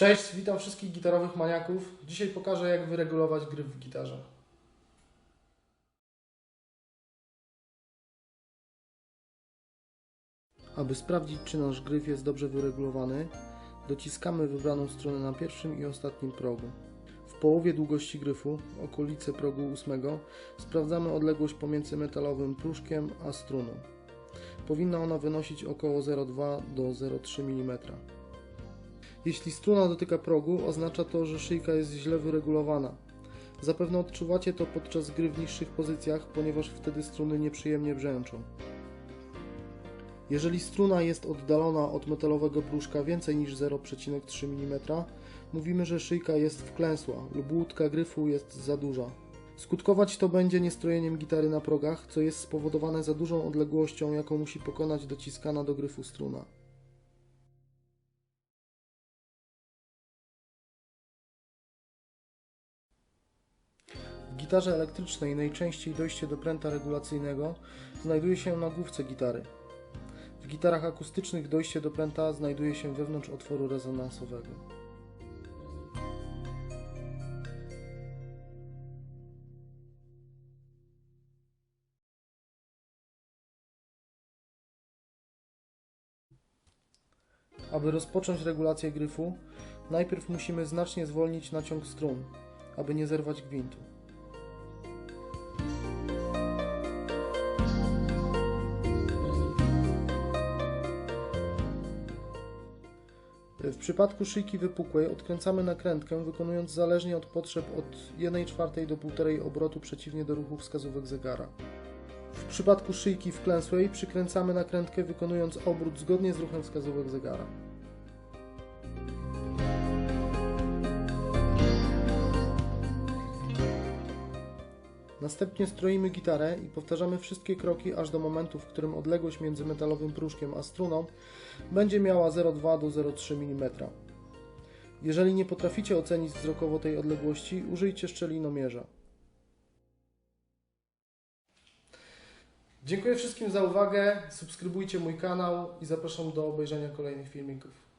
Cześć, witam wszystkich gitarowych maniaków. Dzisiaj pokażę jak wyregulować gryf w gitarze. Aby sprawdzić czy nasz gryf jest dobrze wyregulowany, dociskamy wybraną stronę na pierwszym i ostatnim progu. W połowie długości gryfu, okolice progu 8, sprawdzamy odległość pomiędzy metalowym pruszkiem a struną. Powinna ona wynosić około 0,2 do 0,3 mm. Jeśli struna dotyka progu, oznacza to, że szyjka jest źle wyregulowana. Zapewne odczuwacie to podczas gry w niższych pozycjach, ponieważ wtedy struny nieprzyjemnie brzęczą. Jeżeli struna jest oddalona od metalowego pruszka więcej niż 0,3 mm, mówimy, że szyjka jest wklęsła lub łódka gryfu jest za duża. Skutkować to będzie niestrojeniem gitary na progach, co jest spowodowane za dużą odległością, jaką musi pokonać dociskana do gryfu struna. W gitarze elektrycznej najczęściej dojście do pręta regulacyjnego znajduje się na główce gitary. W gitarach akustycznych dojście do pręta znajduje się wewnątrz otworu rezonansowego. Aby rozpocząć regulację gryfu, najpierw musimy znacznie zwolnić naciąg strun, aby nie zerwać gwintu. W przypadku szyjki wypukłej odkręcamy nakrętkę, wykonując zależnie od potrzeb od 1,4 do 1,5 obrotu przeciwnie do ruchu wskazówek zegara. W przypadku szyjki wklęsłej przykręcamy nakrętkę, wykonując obrót zgodnie z ruchem wskazówek zegara. Następnie stroimy gitarę i powtarzamy wszystkie kroki aż do momentu, w którym odległość między metalowym pruszkiem a struną będzie miała 0,2 do 0,3 mm. Jeżeli nie potraficie ocenić wzrokowo tej odległości, użyjcie szczelinomierza. Dziękuję wszystkim za uwagę, subskrybujcie mój kanał i zapraszam do obejrzenia kolejnych filmików.